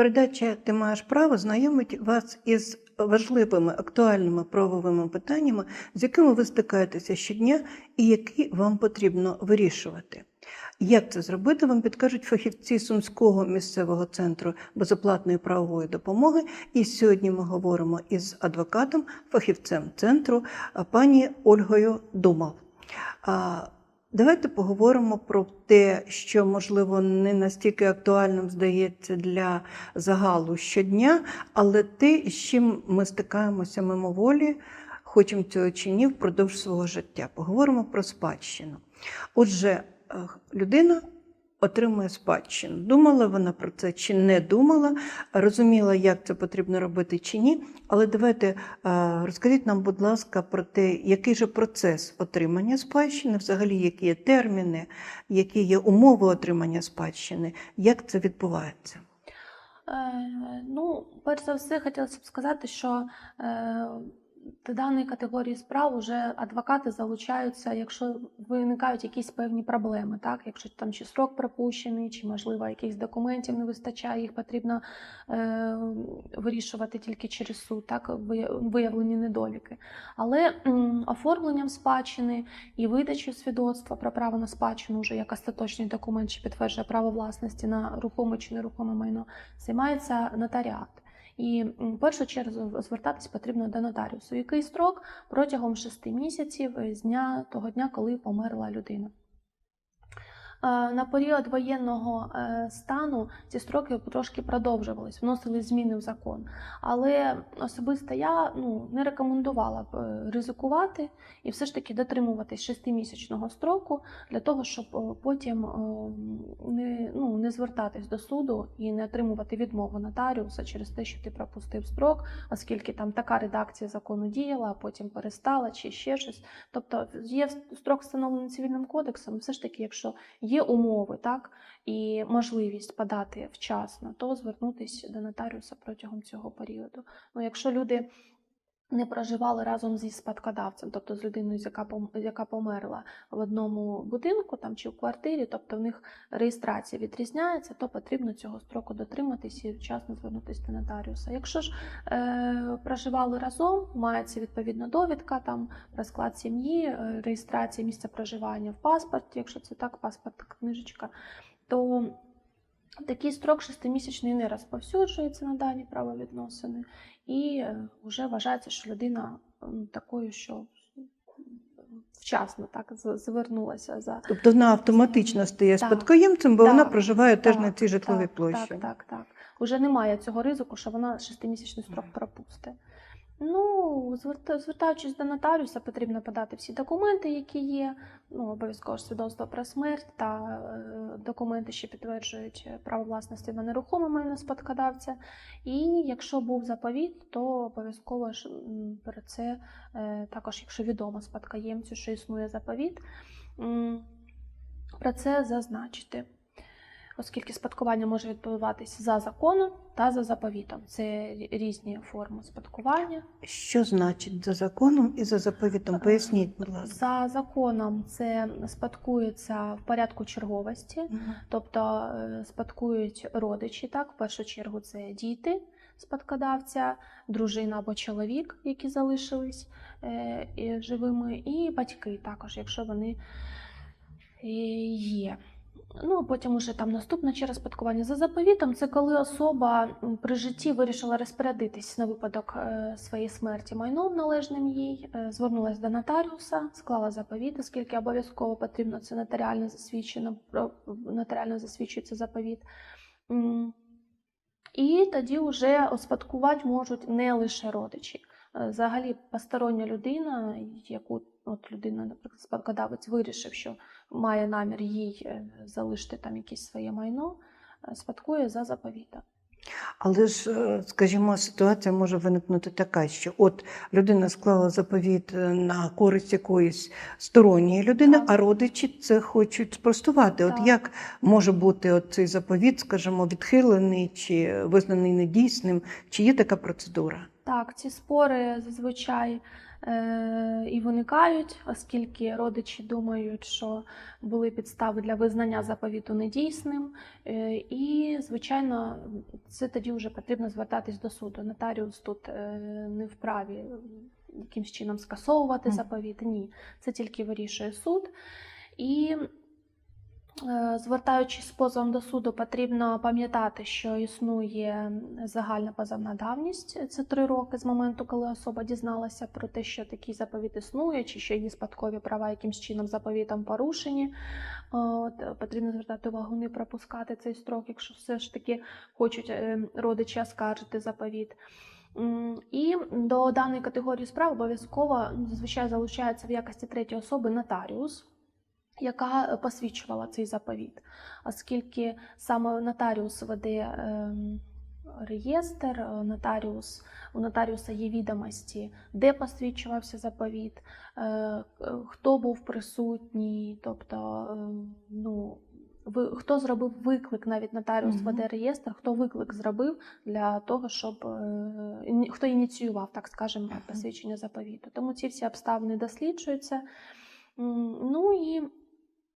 Передача Ти маєш право знайомить вас із важливими актуальними правовими питаннями, з якими ви стикаєтеся щодня і які вам потрібно вирішувати. Як це зробити, вам підкажуть фахівці Сумського місцевого центру безоплатної правової допомоги. І сьогодні ми говоримо із адвокатом, фахівцем центру пані Ольгою Думал. Давайте поговоримо про те, що можливо не настільки актуальним здається для загалу щодня, але те, з чим ми стикаємося мимоволі, хочемо цього чи ні, впродовж свого життя. Поговоримо про спадщину. Отже, е, людина отримує спадщину. Думала вона про це чи не думала, розуміла, як це потрібно робити чи ні. Але давайте е, розкажіть нам, будь ласка, про те, який же процес отримання спадщини, взагалі, які є терміни, які є умови отримання спадщини, як це відбувається. Е, Ну, перш за все, хотілося б сказати, що е, до даної категорії справ вже адвокати залучаються, якщо виникають якісь певні проблеми, так? якщо там чи срок пропущений, чи можливо якихось документів не вистачає, їх потрібно е, вирішувати тільки через суд, так? виявлені недоліки. Але м, оформленням спадщини і видачею свідоцтва про право на спадщину, вже як остаточний документ, що підтверджує право власності на рухоме чи нерухоме майно, займається нотаріат. І в першу чергу звертатись потрібно до нотаріусу. Який строк протягом 6 місяців з дня того дня, коли померла людина. Е, На період воєнного е, стану ці строки трошки продовжувались, вносили зміни в закон. Але особисто я ну, не рекомендувала б е, ризикувати і все ж таки дотримуватись шестимісячного строку для того, щоб потім не, ну, не звертатись до суду і не отримувати відмову нотаріуса через те, що ти пропустив строк, оскільки там така редакція закону діяла, а потім перестала чи ще щось. Тобто є строк встановлений цивільним кодексом, все ж таки, якщо є умови, так і можливість подати вчасно, то звернутися до нотаріуса протягом цього періоду. Ну, якщо люди не проживали разом зі спадкодавцем, тобто з людиною, яка померла в одному будинку там чи в квартирі, тобто в них реєстрація відрізняється, то потрібно цього строку дотриматись і вчасно звернутися до нотаріуса. Якщо ж е, проживали разом, мається відповідна довідка там про склад сім'ї, е, реєстрація місця проживання в паспорті, якщо це так, паспорт, книжечка, то такий строк шестимісячний не розповсюджується на дані правовідносини, і вже вважається, що людина такою, що вчасно так звернулася за Тобто вона автоматично стає Так. спадкоємцем, бо Так. вона проживає теж на цій житловій так, площі. Так, так, так. Уже немає цього ризику, що вона шестимісячний строк пропустить. Ну, зверта- звертаючись до нотаріуса, потрібно подати всі документи, які є. Ну, обов'язково свідоцтво про смерть та е, документи, що підтверджують право власності на нерухоме майно спадкодавця. І якщо був заповіт, то обов'язково ж про це е, також, якщо відомо спадкоємцю, що існує заповіт, про це зазначити оскільки спадкування може відбуватися за законом та за заповітом. Це різні форми спадкування. Що значить за законом і за заповітом? Поясніть, будь ласка. За законом це спадкується в порядку черговості, Мгм. тобто е, спадкують родичі, так, в першу чергу це діти спадкодавця, дружина або чоловік, які залишились е, живими, і батьки також, якщо вони е, є. Ну, а потім уже там наступна черга спадкування за заповітом. Це коли особа при житті вирішила розпорядитись на випадок е, своєї смерті майном належним їй, е, звернулася до нотаріуса, склала заповіт, оскільки обов'язково потрібно це нотаріально засвідчено, нотаріально засвідчується заповіт. І тоді вже успадкувати можуть не лише родичі. Е, Взагалі, постороння людина, яку от людина, наприклад, спадкодавець вирішив, що має намір їй е, залишити там якесь своє майно, е, спадкує за заповітом. Але ж, е, скажімо, ситуація може виникнути така, що от людина склала заповіт на користь якоїсь сторонньої людини, Так. а родичі це хочуть спростувати. От як може бути от цей заповіт, скажімо, відхилений чи визнаний недійсним? Чи є така процедура? Так, ці спори зазвичай і виникають, оскільки родичі думають, що були підстави для визнання заповіту недійсним. Е, І, звичайно, це тоді вже потрібно звертатись до суду. Нотаріус тут е, не вправі якимсь чином скасовувати заповіт. Ні, це тільки вирішує суд. І е, звертаючись з позовом до суду, потрібно пам'ятати, що існує загальна позовна давність. Це три роки з моменту, коли особа дізналася про те, що такий заповіт існує, чи що її спадкові права якимсь чином заповітом порушені. От, е, потрібно звертати увагу, не пропускати цей строк, якщо все ж таки хочуть е, родичі оскаржити заповіт. І до даної категорії справ обов'язково зазвичай залучається в якості третьої особи нотаріус, яка е, посвідчувала цей заповіт, оскільки саме нотаріус веде ем, реєстр, е, нотаріус, у нотаріуса є відомості, де посвідчувався заповіт, е, хто був присутній, тобто ем, ну, хто зробив виклик, навіть нотаріус Мгм. веде реєстр, хто виклик зробив для того, щоб хто ініціював, так скажемо, посвідчення заповіту. Тому ці всі обставини досліджуються. Ну і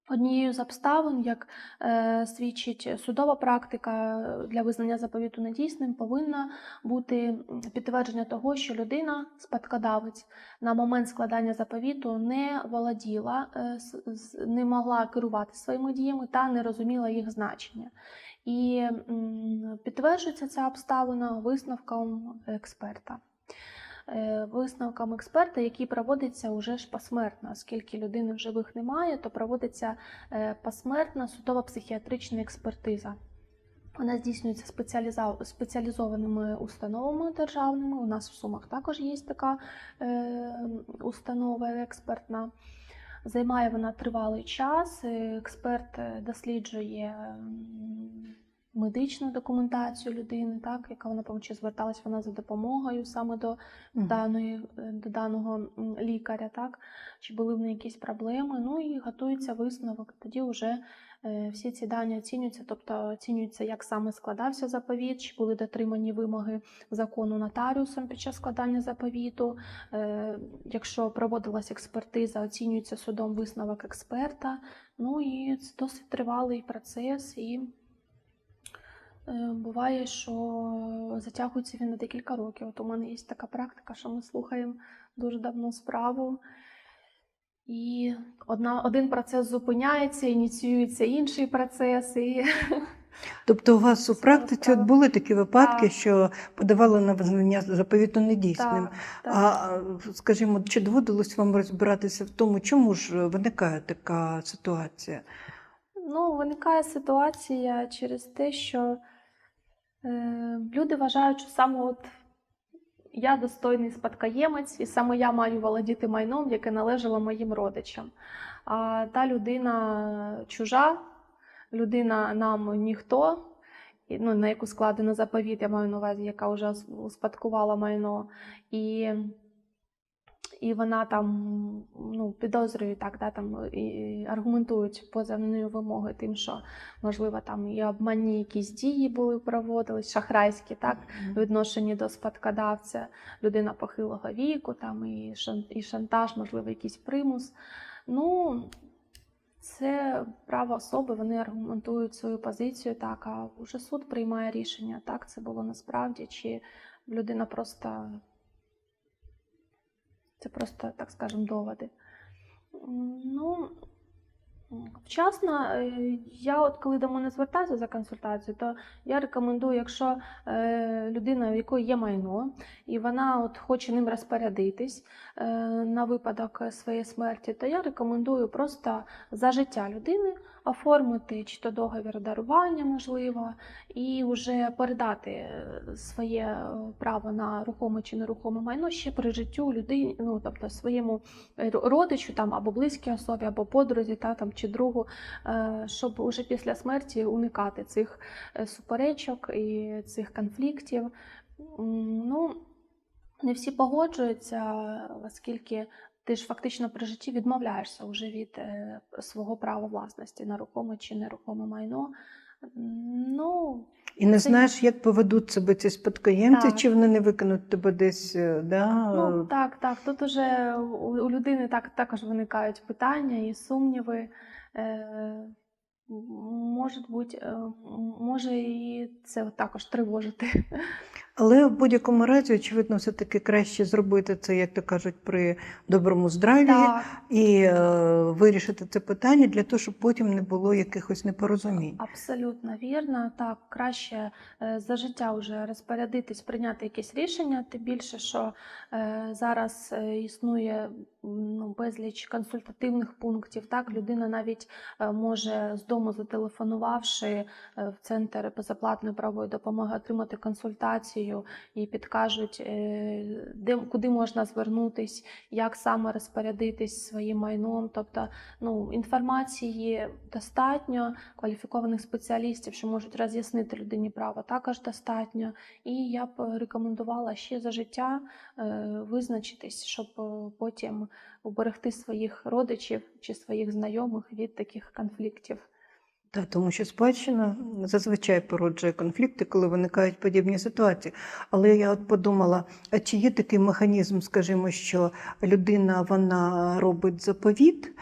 однією з обставин, як е, свідчить судова практика е, для визнання заповіту недійсним, повинна бути підтвердження того, що людина, спадкодавець, на момент складання заповіту не володіла, е, не могла керувати своїми діями та не розуміла їх значення. І м, підтверджується ця обставина висновком експерта. Е, Висновком експерта, який проводиться уже ж посмертно, оскільки людини в живих немає, то проводиться е, посмертна судово-психіатрична експертиза. Вона здійснюється спеціалізованими установами державними. У нас в Сумах також є така е, установа експертна. Займає вона тривалий час. Експерт досліджує медичну документацію людини, так, яка вона чи зверталась вона за допомогою саме до даної, е, до даного лікаря, так? чи були в неї якісь проблеми. Ну і готується висновок. Тоді вже е, всі ці дані оцінюються, тобто оцінюється, як саме складався заповіт, чи були дотримані вимоги закону нотаріусом під час складання заповіту. Е, Якщо проводилась експертиза, оцінюється судом висновок експерта. Ну і це досить тривалий процес. і Буває, що затягується він на декілька років. От у мене є така практика, що ми слухаємо дуже давно справу, і одна, один процес зупиняється, ініціюється інший процес. І... Тобто у вас у практиці от були такі випадки, Так. що подавали на визнання заповіту недійсним. Так, так. А скажімо, чи доводилось вам розбиратися в тому, чому ж виникає така ситуація? Ну, виникає ситуація через те, що е, люди вважають, що саме от я достойний спадкоємець, і саме я маю володіти майном, яке належало моїм родичам. А та людина чужа, людина нам ніхто, ну, на яку складено заповіт, я маю на увазі, яка вже успадкувала майно. І і вона там ну, підозрює так, да, там, і, аргументують позовною вимогою тим, що можливо там і обманні якісь дії були проводились, шахрайські, так, в відношенні до спадкодавця, людина похилого віку, там і, шан, і шантаж, можливо, якийсь примус. Ну, це право особи, вони аргументують свою позицію так, а вже суд приймає рішення, так це було насправді, чи людина просто це просто, так скажемо, доводи. Ну, вчасно, е, я от коли до мене звертаюся за консультацією, то я рекомендую, якщо е, людина, у якої є майно, і вона от хоче ним розпорядитись е, на випадок своєї смерті, то я рекомендую просто за життя людини оформити чи то договір дарування, можливо, і вже передати своє право на рухоме чи нерухоме майно ще при життю людині, ну тобто своєму родичу там або близькій особі, або подрузі, та там чи другу, е, щоб уже після смерті уникати цих е, суперечок і цих конфліктів. Ну, не всі погоджуються, оскільки ти ж фактично при житті відмовляєшся вже від е, свого права власності на рухоме чи нерухоме майно. Ну, І не Це- знаєш, як поведуть себе ці спадкоємці, Так. чи вони не викинуть тебе десь, е, да? ну так, так. Тут уже у, людини так також виникають питання і сумніви. Е, може бути, е, може і це також тривожити. Але в будь-якому разі, очевидно, все-таки краще зробити це, як то кажуть, при доброму здраві Так, і е, вирішити це питання для того, щоб потім не було якихось непорозумінь. абсолютно вірно. Так, краще е, за життя вже розпорядитись, прийняти якесь рішення, тим більше, що е, зараз е, існує ну, безліч консультативних пунктів. Так, людина навіть е, може з дому зателефонувавши е, в центр безоплатної правової допомоги, отримати консультацію і підкажуть, е, де куди можна звернутись, як саме розпорядитись своїм майном. Тобто, ну інформації достатньо, кваліфікованих спеціалістів, що можуть роз'яснити людині право, також достатньо. І я б рекомендувала ще за життя е, визначитись, щоб е, потім уберегти своїх родичів чи своїх знайомих від таких конфліктів. Та, тому що спадщина зазвичай породжує конфлікти, коли виникають подібні ситуації. Але я от подумала, а чи є такий механізм, скажімо, що людина вона робить заповіт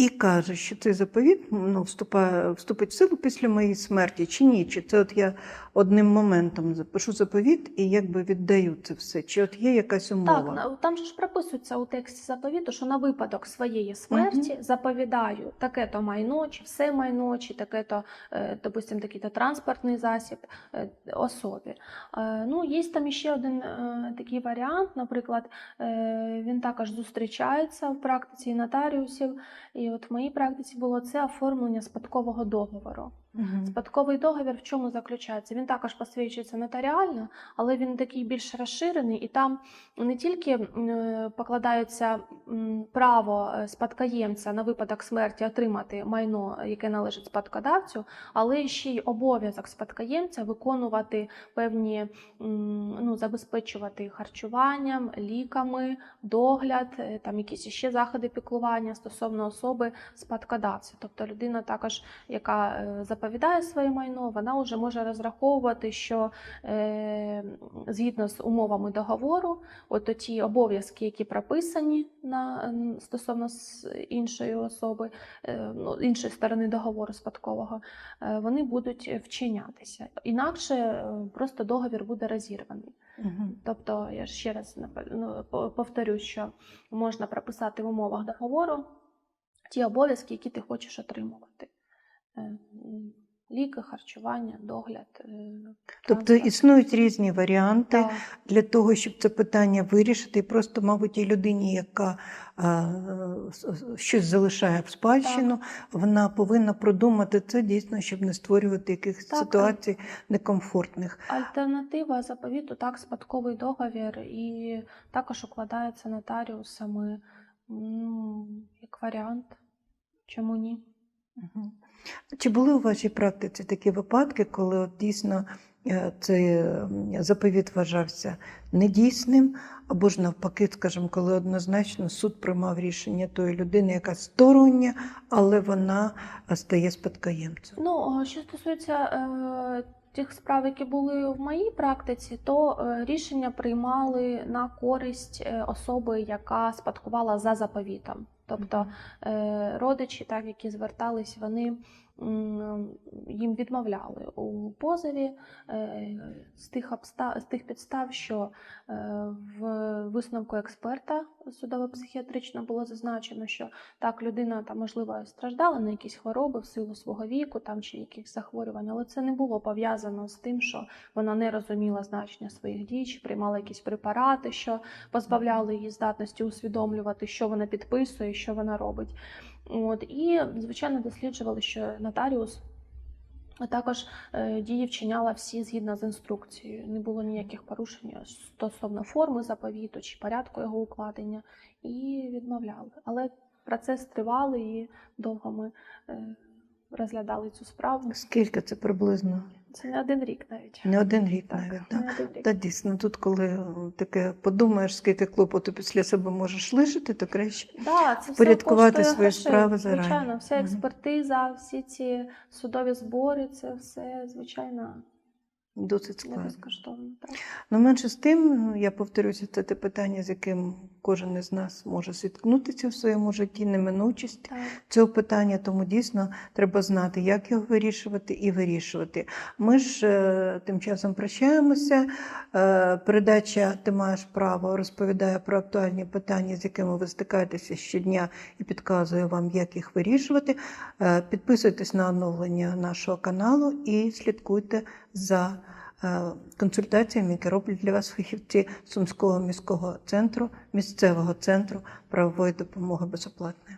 і каже, що цей заповіт ну, вступає, вступить в силу після моєї смерті, чи ні? Чи це от я одним моментом запишу заповіт і якби віддаю це все? Чи от є якась умова? Так, там же ж прописується у тексті заповіту, що на випадок своєї смерті заповідаю таке-то майно, чи все майно, чи таке-то, е, допустим, такий-то транспортний засіб е, особі. Е, Ну, є там іще один такий варіант, наприклад, він також зустрічається в практиці нотаріусів. І от в моїй практиці було це оформлення спадкового договору. Мгм. Спадковий договір в чому заключається? Він також посвідчується нотаріально, але він такий більш розширений, і там не тільки е, покладається право е, спадкоємця на випадок смерті отримати майно, яке належить спадкодавцю, але ще й обов'язок спадкоємця виконувати певні, ну, забезпечувати харчуванням, ліками, догляд, е, там якісь ще заходи піклування стосовно особи спадкодавця. Тобто людина також, яка е, заповідає своє майно, вона вже може розраховувати, що е, згідно з умовами договору, от ті обов'язки, які прописані на стосовно іншої особи, е, ну, іншої сторони договору спадкового, е, вони будуть вчинятися. Інакше просто договір буде розірваний. Мгм. Тобто, я ще раз ну, повторю, що можна прописати в умовах договору ті обов'язки, які ти хочеш отримувати. Е, Ліки, харчування, догляд. е, Тобто існують різні варіанти. Так, для того, щоб це питання вирішити, і просто, мабуть, і людині, яка а, с- щось залишає в спадщину, вона повинна продумати це дійсно, щоб не створювати якихось Так. ситуацій некомфортних. Альтернатива заповіту так, спадковий договір, і також укладається нотаріусами ну, як варіант. Чому ні? Мгм. Чи були у вашій практиці такі випадки, коли от дійсно е, цей заповіт вважався недійсним, або ж навпаки, скажімо, коли однозначно суд приймав рішення тої людини, яка стороння, але вона е, стає спадкоємцем? Ну, е, що стосується е, тих справ, які були в моїй практиці, то е, рішення приймали на користь е, особи, яка спадкувала за заповітом. Тобто е, родичі, так, які звертались, вони їм відмовляли у позові е, з тих, обстав, з тих підстав, що е, в висновку експерта судово-психіатрично було зазначено, що так, людина там, можливо, страждала на якісь хвороби в силу свого віку там, чи якихось захворювань, але це не було пов'язано з тим, що вона не розуміла значення своїх дій, чи приймала якісь препарати, що позбавляли її здатності усвідомлювати, що вона підписує, що вона робить. От, і, звичайно, досліджували, що нотаріус також е, дії вчиняла всі згідно з інструкцією. Не було ніяких порушень стосовно форми заповіту чи порядку його укладення, і відмовляли. Але процес тривалий і довго ми е, розглядали цю справу. Скільки це приблизно Це не один рік навіть. Не один рік Так, навіть. Так? не один рік. Та дійсно, тут, коли таке подумаєш, скільки клопоту після себе можеш лишити, то краще. Да, це впорядкувати все свої гроші. справи зарані. Звичайно, вся експертиза, всі ці судові збори, це все, звичайно, Досить не складно. безкоштовно. Так. Ну, менше з тим, я повторюся, це те питання, з яким кожен із нас може зіткнутися в своєму житті, неминучість Так. цього питання, тому дійсно треба знати, як його вирішувати і вирішувати. Ми ж е, тим часом прощаємося. Е, передача Ти маєш право розповідає про актуальні питання, з якими ви стикаєтеся щодня і підказує вам, як їх вирішувати. Е, підписуйтесь на оновлення нашого каналу і слідкуйте за консультаціями, які роблять для вас фахівці Сумського міського центру, місцевого центру правової допомоги безоплатної.